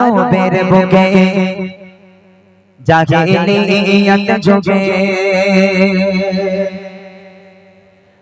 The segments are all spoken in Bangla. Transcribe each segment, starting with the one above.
আরবের বুকে নিয়ত যুগে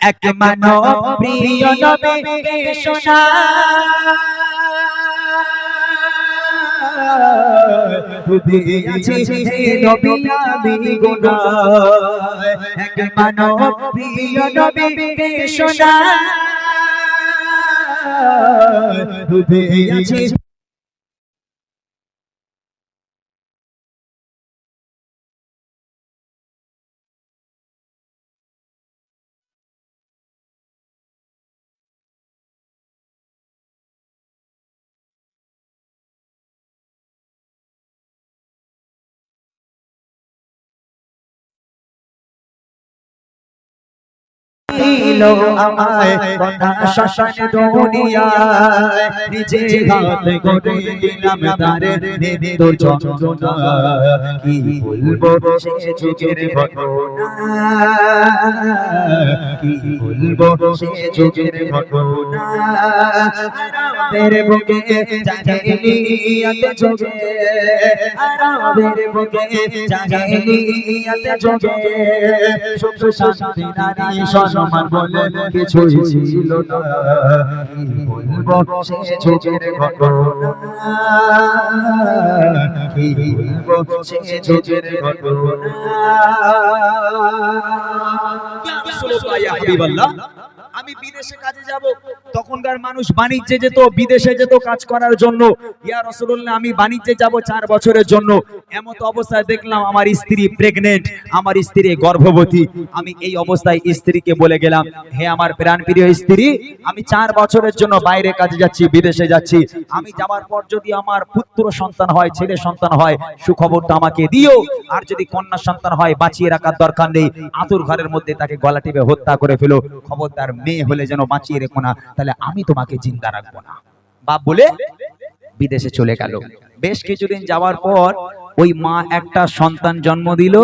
এক মানব প্রিয় নবীকে শোনা। এক মানব প্রিয় নবীকে শোনা। দিল আমায় কন্যা শ্মশান দুনিয়ায়। নিজে হাতে করে দিলাম তারে তোর যন্ত্রণা কি বলব সে যুগের ঘটনা? কি বলব সে যুগের ঘটনা? আরবের বুকে জাহিলিয়াত যুগে আরবের বুকে জাহিলিয়াত যুগে সুখ শান্তি নারী সম্মান বলে কিছুই ছিল না। বলব সে যুগের ঘটনা। বলব সে যুগের ঘটনা। আমি বিদেশে কাজে যাব, তখনকার মানুষ বাণিজ্যে যেত, বিদেশে যেত কাজ করার জন্য। ইয়া রসুল্লাহ আমি বাণিজ্যে যাব চার বছরের জন্য। এমত অবস্থায় দেখলাম আমার স্ত্রী প্রেগনেন্ট আমার স্ত্রী গর্ভবতী। আমি এই অবস্থায় স্ত্রীকে বলে গেলাম, হে আমার প্রাণ প্রিয় স্ত্রী, আমি চার বছরের জন্য বাইরে কাজে যাচ্ছি, বিদেশে যাচ্ছি। আমি যাওয়ার পর যদি আমার পুত্র সন্তান হয়, ছেলে সন্তান হয়, সুখবরটা আমাকে দিও। আর যদি কন্যা সন্তান হয়, বাঁচিয়ে রাখার দরকার নেই। আতুর ঘরের মধ্যে তাকে গলা টিপে হত্যা করে ফেলো। খবরদার মেয়ে হলে যেন বাঁচিয়ে রেখো না, তাহলে আমি তোমাকে জিন্দা রাখব না। বাপ বলে, বিদেশে চলে গেল। বেশ কিছুদিন যাওয়ার পর ওই মা একটা সন্তান জন্ম দিল,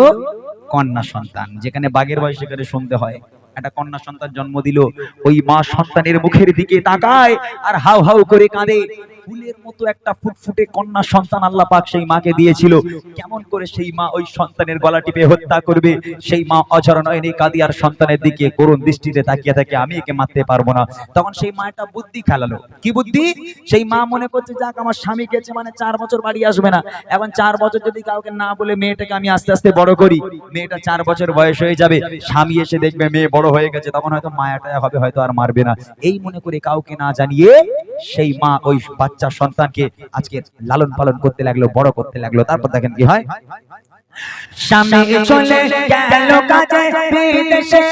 কন্যা সন্তান, যেখানে বাঘের বয়স সেখানে শুনতে হয়। একটা কন্যা সন্তান জন্ম দিল, ওই মা সন্তানের মুখের দিকে তাকায় আর হাউ হাউ করে কাঁদে। ফুলের মতো একটা ফুটফুটে কন্যা সন্তান আল্লাহ পাক সেই মাকে দিয়েছিল। কেমন করে সেই মা ওই সন্তানের গলা টিপে হত্যা করবে? সেই মা অঝর নয়নে কাঁদি আর সন্তানের দিকে করুণ দৃষ্টিতে তাকিয়ে থাকে। আমি একে মারতে পারব না। তখন সেই মা একটা বুদ্ধি খেলালো। কি বুদ্ধি? সেই মা মনে করছে, যাক, আমার স্বামী গেছে মানে চার বছর বাড়ি আসবে না। এখন চার বছর যদি কাউকে না বলে মেয়েটাকে আমি আস্তে আস্তে বড় করি, মেয়েটা চার বছর বয়স হয়ে যাবে। স্বামী এসে দেখবে মেয়ে বড় হয়ে গেছে, তখন হয়তো মায়াটা হবে, হয়তো আর মারবে না। এই মনে করে কাউকে না জানিয়ে সেই মা ওই বাচ্চা সন্তানকে আজকে লালন পালন করতে লাগল বড় করতে লাগল। তারপর দেখেন কি হয়? স্বামী চলে গেল কাজে বিদেশে।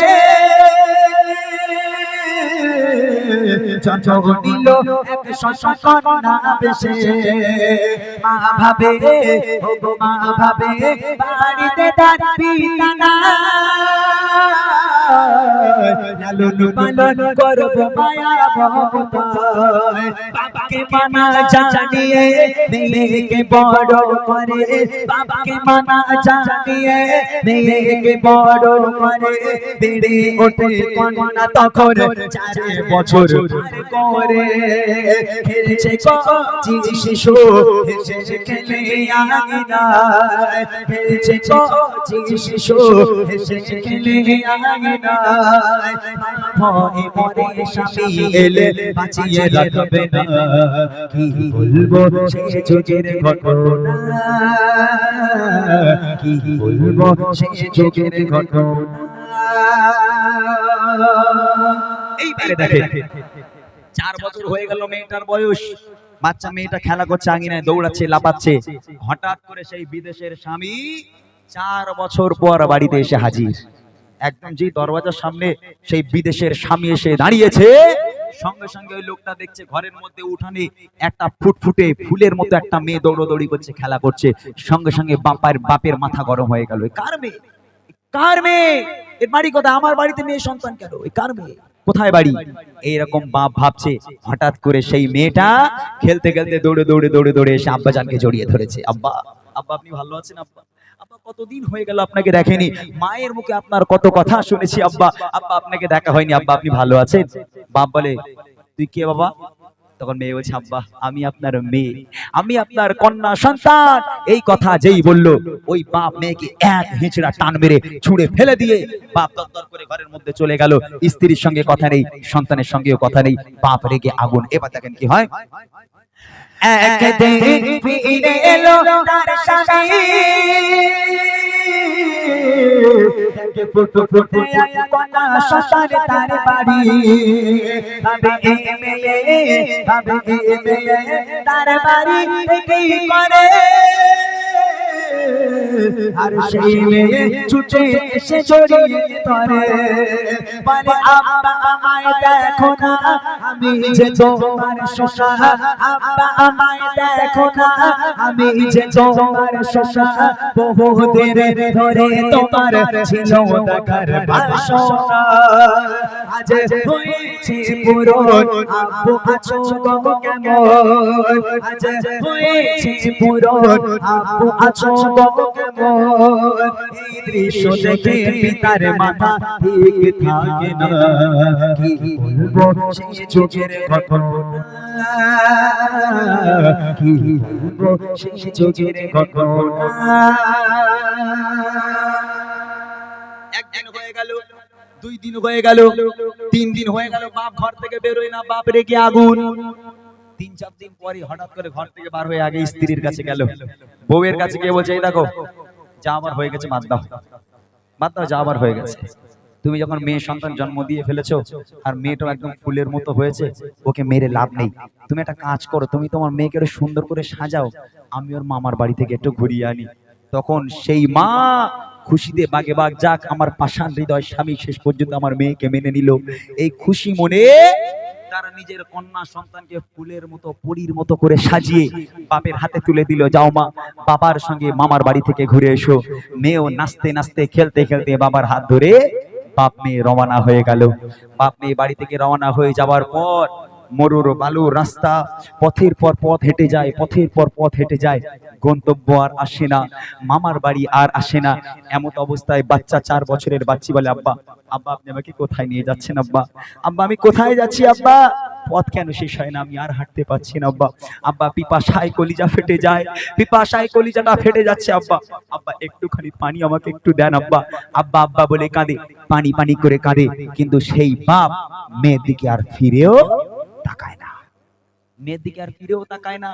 জন্ম নিল এক শশকন্যা বেশে মা ভাবে ও মা ভাবে বাড়িতে তার পিতা না লালন পালন করব মায়া বাবাকে মানা জানিয়ে, মেয়েকে বড় করে। বাবাকে মানা জানিয়ে, মেয়েকে বড় করে। বেড়ে ওঠে কন্যা তখন চার বছর করে। খেলছে কচি শিশু হেসে খেলে আঙিনায় খেলছে কচি শিশু হেসে খেলে আঙিনায় ভয়ে মরে স্বামী এলে বাঁচিয়ে রাখবে না। কি বলব সে যুগের ঘটনা? কি বলব সে যুগের ঘটনা? এইবারে দেখেন, চার বছর হয়ে গেল মেয়েটার বয়স। বাচ্চা মেয়েটা খেলা করছে, আঙিনায় দৌড়াচ্ছে লাপাচ্ছে হঠাৎ করে সেই বিদেশের স্বামী চার বছর পর বাড়িতে এসে হাজির। একদম যে দরওয়াজার সামনে সেই বিদেশের স্বামী এসে দাঁড়িয়েছে সঙ্গে সঙ্গে ওই লোকটা দেখছে ঘরের মধ্যে উঠানে একটা ফুটফুটে ফুলের মতো একটা মেয়ে দৌড়দৌড়ি করছে, খেলা করছে। সঙ্গে সঙ্গে বাপার, বাপের মাথা গরম হয়ে গেল। কার মেয়ে? কার মেয়ে? এর বাড়ি কোথায়? আমার বাড়িতে মেয়ে সন্তান কেন? এ কার মেয়ে? কোথায় বাড়ি? এইরকম বাপ ভাবছে, হঠাৎ করে সেই মেয়েটা খেলতে খেলতে দৌড়ে দৌড়ে দৌড়ে দৌড়ে এসে আব্বাজানকে জড়িয়ে ধরেছে। আব্বা আব্বা, আপনি ভালো আছেন, আব্বা? কতদিন হয়ে গেল আপনাকে দেখেনি? মায়ের মুখে আপনার কত কথা শুনেছি, আব্বা। আব্বা, আপনাকে দেখা হয়নি। আব্বা, আপনি ভালো আছেন? বাপ বলে, তুই কে বাবা? তখন মেয়ে বলছে, আব্বা, আমি আপনার মেয়ে। আমি আপনার কন্যা সন্তান। এই কথা যেই বলল, ওই বাপ মেয়েকে এক হিঁচড়া টান মেরে ছুঁড়ে ফেলে দিয়ে বাপ দত্তর করে ঘরের মধ্যে চলে গেল। স্ত্রীর সঙ্গে কথা নেই, সন্তানের সঙ্গেও কথা নেই। বাপ রেগে আগুন, এবার দেখেন কি হয়? একদিন ফিরে এলো তার স্বামী। তার বাড়ি। করে। আর সেই মেয়ে ছুটে এসে জড়িয়ে ধরে। বলে আব্বা আমায় দেখো না। আমি যে তোমার আব্বা আমায় দেখো না। আমি যে তোমার ধরে তোমার ছিল দেখার বাসনা। আজ হয়েছে পুরন। আব্বু, আছো গো কেমন? আজ হয়েছে পুরন। আব্বু, আছো গো কেমন? এই দৃশ্য দেখে পিতার মাথা ঠিক থাকে না। কি বলব সেই যুগের ঘটনা? কি বলব সেই যুগের ঘটনা? একদিন দুই দিন হয়ে গেল, তিন দিন হয়ে গেল, বাপ ঘর থেকে বেরোয় না বাপ রেগে আগুন? তিন চার দিন পরে হঠাৎ করে ঘর থেকে বার হয়ে আগে স্ত্রীর কাছে গেল, বউয়ের কাছে গিয়ে বলছে, এই দেখো, যা আমার হয়ে গেছে, বাদ দাও বাদ দাও, যা আমার হয়ে গেছে। তুমি যখন মেয়ে সন্তান জন্ম দিয়ে ফেলেছো, আর মেয়েটাও একদম ফুলের মতো হয়েছে, ওকে মেরে লাভ নেই। তুমি একটা কাজ করো, তুমি তোমার মেয়েকে একটু সুন্দর করে সাজাও, আমি ওর মামার বাড়ি থেকে একটু ঘুরিয়ে আনি। তখন সেই মা খুশিতে বাগে বাগ যাক, আমার পাষাণ হৃদয় স্বামী শেষ পর্যন্ত আমার মেয়েকে মেনে নিল। এই খুশি মনে তারা নিজের কন্যা সন্তানকে ফুলের মতো, পরীর মতো করে সাজিয়ে বাপের হাতে তুলে দিল, যাও মা, বাবার সঙ্গে মামার বাড়ি থেকে ঘুরে এসো। মেয়েও নাচতে নাচতে, খেলতে খেলতে বাবার হাত ধরে বাপ মেয়ে রওনা হয়ে গেল। বাপ মেয়ে বাড়ি থেকে রওনা হয়ে যাওয়ার পর মরুর বালুর রাস্তা, পথের পর পথ হেঁটে যায়, পথের পর পথ হেঁটে যায়। গন্তব্য আর আসে না, মামার বাড়ি আর আসে না। এমত অবস্থায় বাচ্চা চার বছরের বাচ্চি বলে, আব্বা আব্বা, আপনি আমাকে কোথায় নিয়ে যাচ্ছেন, আব্বা? আব্বা, আমি কোথায় যাচ্ছি, আব্বা? পথ কেন শেষ হয় না, আমি আর হাঁটতে পারছি না, আব্বা। আব্বা, পিপাসায় কলিজা ফেটে যায়, পিপাসায় কলিজাটা ফেটে যাচ্ছে, আব্বা। আব্বা, একটুখানি পানি আমাকে একটু দেন, আব্বা। আব্বা আব্বা বলে কাঁদে, পানি পানি করে কাঁদে, কিন্তু সেই বাপ মেয়ের দিকে আর ফিরেও মেয়ের দিকে আর ফিরেও তাকায় না।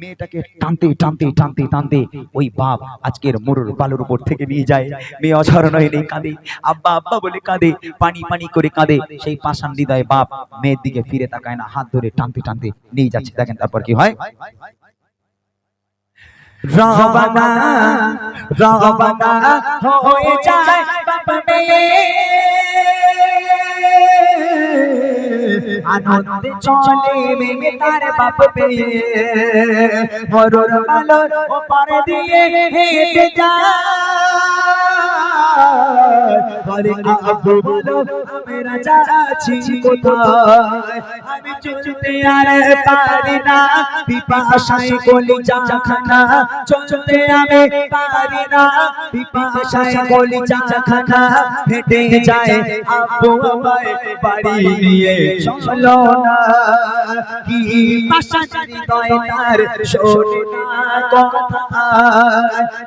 মেয়েটাকে টানতে টানতে টানতে টানতে ওই বাপ আজকের মরুর বালুর উপর থেকে নিয়ে যায়। মেয়ে অঝর নয় নেই, কাঁদে। আব্বা আব্বা বলে কাঁদে, পানি পানি করে কাঁদে। সেই পাষাণ হৃদয় বাপ মেয়ের দিকে ফিরে তাকায় না, হাত ধরে টানতে টানতে নিয়ে যাচ্ছে। দেখেন তারপর কি হয়? রবানা রবানা হয়ে যায় বাপ মেয়ে। আনন্দে চলে মেয়ে তার বাপ পেয়ে। মরুর ও পারে দিয়ে হেঁটে যায়। আব্বু বলো আমরা যাচ্ছি কোথায়? আমি চলতে আর পারি না। পিপাসায় কলি চাখানা চলতে আমি পারি না। পিপাসায় কলি চাখানা হেঁটে যায়। আব্বু আমায় বাড়ি নিয়ে চলো না। কি কথা।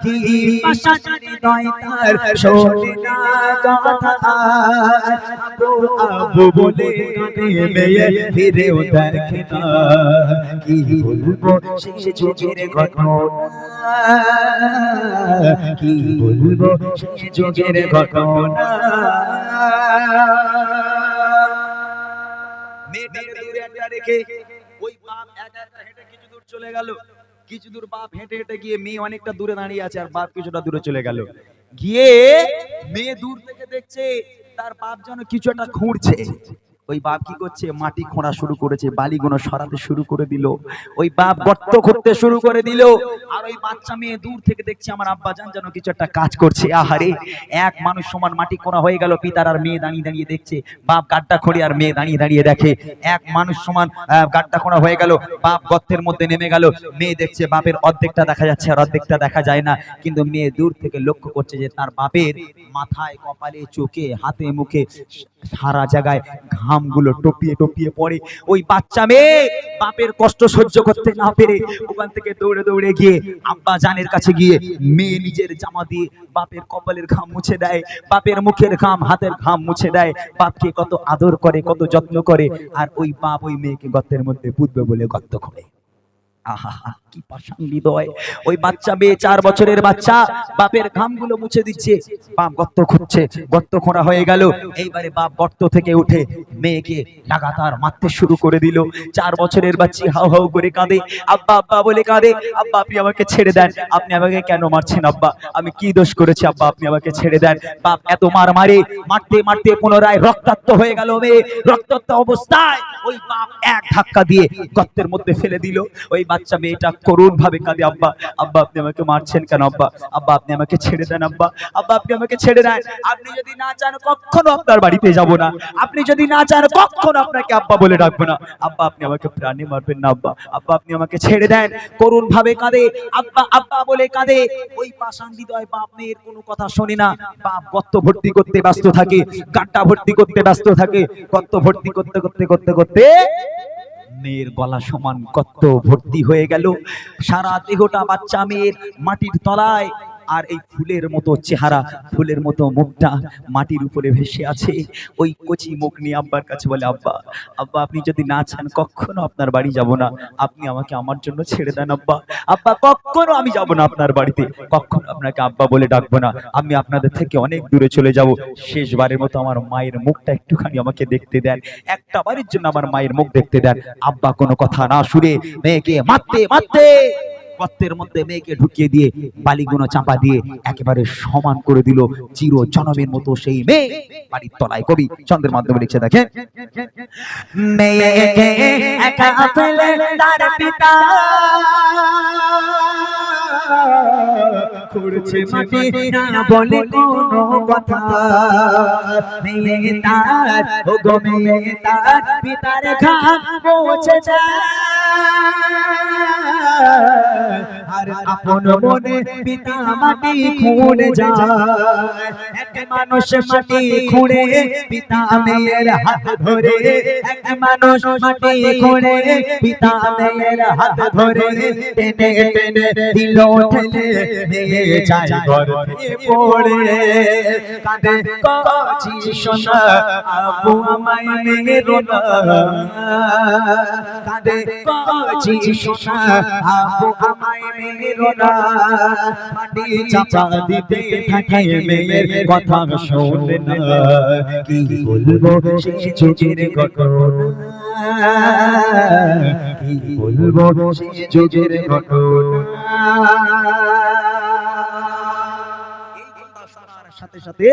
কি কথা। বলে কাঁদে মেয়ে কি ঘটনা? কি বলব সেই যুগের ঘটনা? একটা রেখে ওই বাপ একা একা হেঁটে কিছু দূর চলে গেল। কিছু দূর বাপ হেঁটে হেঁটে গিয়ে মেয়ে অনেকটা দূরে দাঁড়িয়ে আছে আর বাপ কিছুটা দূরে চলে গেল। গিয়ে মেয়ে দূর থেকে দেখছে তার বাপ যেন কিছু একটা খুঁড়ছে ওই বাপ কি করছে? মাটি খোঁড়া শুরু করেছে, বালিগুলো সরাতে শুরু করে দিল। ওই বাপ গর্ত করতে শুরু করে দিল। আর ওই বাচ্চা মেয়ে দূর থেকে দেখছে, আমার আব্বা জান যেন কিছু একটা কাজ করছে। আহারে, এক মানুষ সমান মাটি খোঁড়া হয়ে গেল, পিতার আর মেয়ে দাঁড়িয়ে দাঁড়িয়ে দেখছে। বাপ গাড্ডা খোঁড়ে আর মেয়ে দাঁড়িয়ে দাঁড়িয়ে দেখে। এক মানুষ সমান গাড্ডা খোঁড়া হয়ে গেল, বাপ গর্তের মধ্যে নেমে গেল। মেয়ে দেখছে বাপের অর্ধেকটা দেখা যাচ্ছে আর অর্ধেকটা দেখা যায় না। কিন্তু মেয়ে দূর থেকে লক্ষ্য করছে যে তার বাপের মাথায়, কপালে, চোখে, হাতে, মুখে সারা জায়গায় ঘামগুলো টপিয়ে টপিয়ে পড়ে। ওই বাচ্চা মেয়ে বাপের কষ্ট সহ্য করতে না পেরে ওখান থেকে দৌড়ে দৌড়ে গিয়ে আব্বা জানের কাছে গিয়ে মেয়ে নিজের জামা দিয়ে বাপের কপালের ঘাম মুছে দেয় বাপের মুখের ঘাম হাতের ঘাম মুছে দেয়। বাপকে কত আদর করে কত যত্ন করে। আর ওই বাপ ওই মেয়েকে গর্তের মধ্যে পুতবে বলে গর্ত করে কি পাষাণ হৃদয় ওই বাচ্চা মেয়ে চার বছরের বাচ্চা, বাপের ঘামগুলো মুছে দিচ্ছে। বাপ গর্ত খুঁজছে গর্ত খোঁড়া হয়ে গেল। এইবারে বাপ গর্ত থেকে উঠে মেয়েকে লাগাতার মারতে শুরু করে দিল। চার বছরের বাচ্চি হাউ হাউ করে কাঁদে। আব্বা আব্বা বলে কাঁদে, আব্বা, আপনি আমাকে ছেড়ে দেন। আপনি আমাকে কেন মারছেন, আব্বা? আমি কি দোষ করেছি, আব্বা? আপনি আমাকে ছেড়ে দেন। বাপ এত মার মারে, মারতে মারতে পুনরায় রক্তাক্ত হয়ে গেল মেয়ে। রক্তাক্ত অবস্থায় ওই বাপ এক ধাক্কা দিয়ে গর্তের মধ্যে ফেলে দিল। ওই বাচ্চা মেয়েটা করুণ ভাবে কাঁদে, আব্বা আব্বা, আপনি আমাকে মারছেন কেন, আব্বা? আব্বা, আপনি আমাকে ছেড়ে দেন, আব্বা। আব্বা, আপনি আমাকে ছেড়ে দেন। আপনি যদি না চান কখনো আপনার বাড়িতে যাব না। আপনি যদি না চান কখনো আপনাকে আব্বা বলে ডাকবো না। আব্বা, আপনি আমাকে প্রাণে মারবেন না, আব্বা। আব্বা, আপনি আমাকে ছেড়ে দেন। করুণ ভাবে কাঁদে। আব্বা আব্বা বলে কাঁদে। ওই পাষাণ হৃদয় বাপ মেয়ের কোনো কথা শোনে না। বাপ গর্ত ভর্তি করতে ব্যস্ত থাকে, গাড্ডা ভর্তি করতে ব্যস্ত থাকে, গর্ত ভর্তি করতে করতে করতে করতে মেয়ের গলা সমান কত ভর্তি হয়ে গেল। সারা দেহটা বাচ্চা মেয়ের মাটির তলায় আর এই ফুলের মতো চেহারা, ফুলের মতো মুখটা মাটির উপরে ভেসে আছে। ওই কচি মুখ নিয়ে আব্বার কাছে বলে, আব্বা আব্বা, আপনি যদি না চান, কখনো আপনার বাড়ি যাব না। আপনি আমাকে আমার জন্য ছেড়ে দেন, আব্বা। আব্বা, কখনো আমি যাব না আপনার বাড়িতে। কখনো আপনাকে আব্বা বলে ডাকবো না। আমি আপনাদের থেকে অনেক দূরে চলে যাব। শেষবারের মতো আমার মায়ের মুখটা একটুখানি আমাকে দেখতে দেন। একটা বারের জন্য আমার মায়ের মুখ দেখতে দেন। আব্বা, কোনো কথা না শুনে মেয়েকে মারতে মারতে গর্তের মধ্যে মেয়েকে ঢুকিয়ে দিয়ে বালিগুনো চাপা দিয়ে একেবারে সমান করে দিল চির জনমের মতো সেই মেয়ে। বাড়ির তলায় কবি চন্দ্রের মাধ্যমে লিখছে দেখে মেয়েকে একা তার পিতা। খুঁড়ছে মাটি না বলে কোনো কথা। মেয়ে তার ও গো মেয়ে তার পিতার ঘাম পৌঁছে যায়। আর আপন মনে পিতা মাটি খুঁড়ে যায়। এক মানুষ মাটি খুঁড়ে, পিতা মেয়ের হাত ধরে। এক মানুষ মাটি খুঁড়ে, পিতা মেয়ের হাত ধরে। টেনে টেনে দিল ঠেলে, মেয়ে যায় ঘর পড়ে। কাঁদে, কচি সোনা আবু আমায় মেরো না। কাঁদে, কচি সোনা আবু আমায় না। মাটি চাপা দিতে থাকে মেয়ের কথা শোনে না। কি বলব সে যুগের ঘটনা কি বলব সে যুগের ঘটনা সাথে সাথে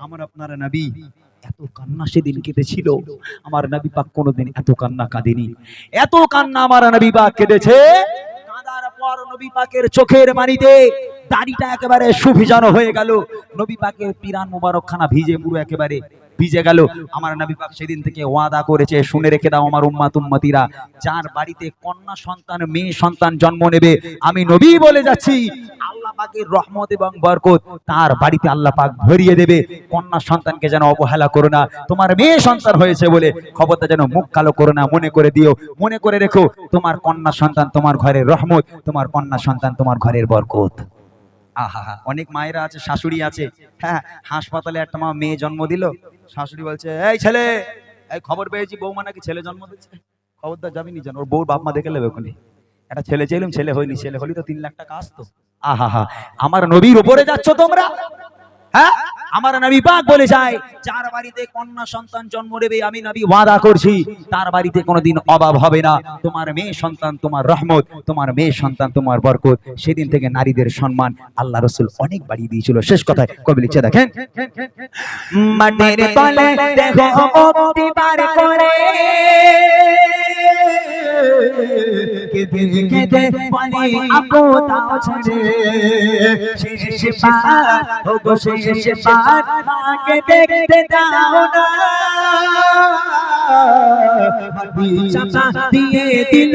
আমার আপনার নবী এত কান্না সেদিন কেঁদেছিল আমার নবী পাক কোনোদিন এত কান্না কাঁদেনি। এত কান্না আমার নবী পাক কেঁদেছে নবী পাকের চোখের মানিতে দাড়িটা একেবারে সুভিজানো হয়ে গেল। নবী পাকের পিরান মুবারক খানা ভিজে পুরো একেবারে ভিজে গেল। আমার নবী পাক সেদিন থেকে ওয়াদা করেছে, শুনে রেখে দাও আমার উম্মাত উম্মতিরা, যার বাড়িতে কন্যা সন্তান, মেয়ে সন্তান জন্ম নেবে, আমি নবী বলে যাচ্ছি। পাকের রহমত এবং বরকত তার বাড়িতে আল্লাহ পাক ভরিয়ে দেবে। কন্যা সন্তানকে যেন অবহেলা করো না। তোমার মেয়ে সন্তান হয়েছে বলে খবরটা যেন মুখ কালো করো না, মনে করে দিও। মনে করে রেখো, তোমার কন্যা সন্তান তোমার ঘরের রহমত, তোমার কন্যা সন্তান তোমার ঘরের বরকত। অনেক মায়েরা আছে, শাশুড়ি আছে। হ্যাঁ হাসপাতালে একটা মা মেয়ে জন্ম দিল। শাশুড়ি বলছে, এই ছেলে, এই খবর পেয়েছি, বৌমা নাকি ছেলে জন্ম দিচ্ছে খবরদার যাবি নি জানো ওর বউর বাপ মা দেখে নেবে ওখানে। একটা ছেলে চাইলাম, ছেলে হয়নি। ছেলে হলি তো তিন লাখ টাকা আসতো। আহা আমার নবীর উপরে যাচ্ছ তোমরা? হ্যাঁ? আমার নবী পাক বলে যায়, যার বাড়িতে কন্যা সন্তান জন্ম নেবে, আমি নবী ওয়াদা করছি, তার বাড়িতে কোনোদিন অভাব হবে না। তোমার মেয়ে সন্তান তোমার রহমত, তোমার মেয়ে সন্তান তোমার বরকত। সেদিন থেকে নারীদের সম্মান আল্লাহ রসুল অনেক বাড়িয়ে দিয়েছিল। শেষ কথায় কবি লিখছে দেখেন। মাটির পার মাকে দেখতে দাও না। চাপা দিয়ে দিল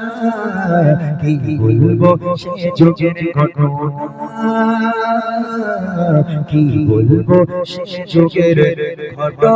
কি বলব সে যুগের ঘটনা? কি বলব সে যুগের ঘটনা?